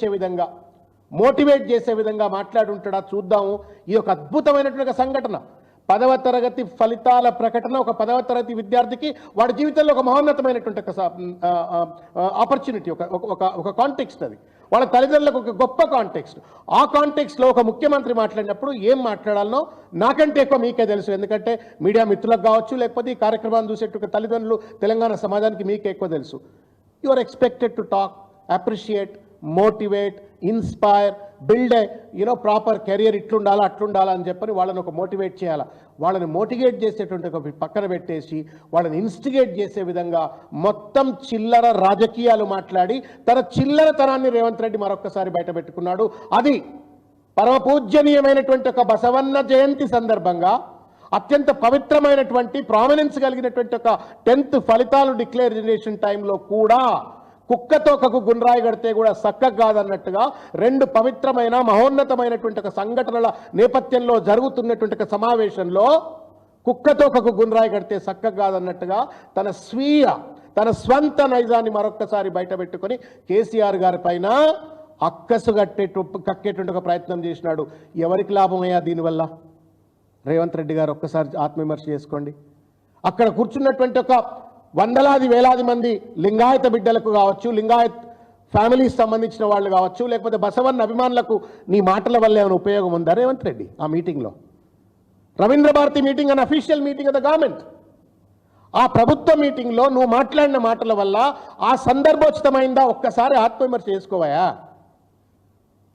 చేసే విధంగా మోటివేట్ చేసే విధంగా మాట్లాడుంటాడా చూద్దాము. ఇది ఒక అద్భుతమైనటువంటి సంఘటన. పదవ తరగతి ఫలితాల ప్రకటన ఒక పదవ తరగతి విద్యార్థికి వాడి జీవితంలో ఒక మహోన్నతమైనటువంటి ఒక ఆపర్చునిటీ ఒక ఒక- ఒక ఒక కాంటెక్స్ట్ అది. వాళ్ళ తల్లిదండ్రులకు ఒక గొప్ప కాంటెక్స్ట్ ఆ కాంటెక్స్ట్లో ఒక ముఖ్యమంత్రి మాట్లాడినప్పుడు ఏం మాట్లాడాలనో నాకంటే ఎక్కువ మీకే తెలుసు. ఎందుకంటే మీడియా మిత్రులకు కావచ్చు లేకపోతే ఈ కార్యక్రమాన్ని చూసేటువంటి తల్లిదండ్రులు తెలంగాణ సమాజానికి మీకే ఎక్కువ తెలుసు. You are expected to talk appreciate motivate inspire build a you know proper career ఇట్లుండాలా అట్లుండాలా అని చెప్పని వాళ్ళని ఒక మోటివేట్ చేయాలా. వాళ్ళని మోటివేట్ చేసేటువంటి ఒక పక్కన పెట్టేసి వాళ్ళని ఇన్స్టిగేట్ చేసే విధంగా మొత్తం చిల్లర రాజకీయాలు మాట్లాడి తన చిల్లరతనాన్ని రేవంత్ రెడ్డి మరొక్కసారి బయట పెట్టుకున్నాడు. అది పరమపూజ్యనీయమైనటువంటి ఒక బసవన్న జయంతి సందర్భంగా అత్యంత పవిత్రమైనటువంటి ప్రామినెన్స్ కలిగినటువంటి ఒక టెన్త్ ఫలితాలు డిక్లరేషన్ టైంలో కూడా కుక్కతో కకు గుండ్రాయి కడితే కూడా సక్కగా కాదన్నట్టుగా రెండు పవిత్రమైన మహోన్నతమైనటువంటి ఒక సంఘటనల నేపథ్యంలో జరుగుతున్నటువంటి ఒక సమావేశంలో కుక్కతో కకు గుండ్రాయి కడితే సక్కగా కాదన్నట్టుగా తన స్వీయ తన స్వంత నైజాన్ని మరొక్కసారి బయట పెట్టుకొని కేసీఆర్ గారి పైన అక్కసు కట్టేటు కక్కేటువంటి ఒక ప్రయత్నం చేసినాడు. ఎవరికి లాభమయ్యా దీనివల్ల? రేవంత్ రెడ్డి గారు ఒక్కసారి ఆత్మవిమర్శ చేసుకోండి. అక్కడ కూర్చున్నటువంటి ఒక వందలాది వేలాది మంది లింగాయత బిడ్డలకు కావచ్చు లింగాయత్ ఫ్యామిలీకి సంబంధించిన వాళ్ళు కావచ్చు లేకపోతే బసవన్న అభిమానులకు నీ మాటల వల్ల ఏమైనా ఉపయోగం ఉందా? రేవంత్ రెడ్డి ఆ మీటింగ్లో. Ravindra Bharathi meeting unofficial meeting of the government ఆ ప్రభుత్వ మీటింగ్లో నువ్వు మాట్లాడిన మాటల వల్ల ఆ సందర్భోచితమైందా? ఒక్కసారి ఆత్మవిమర్శ చేసుకోవాయా?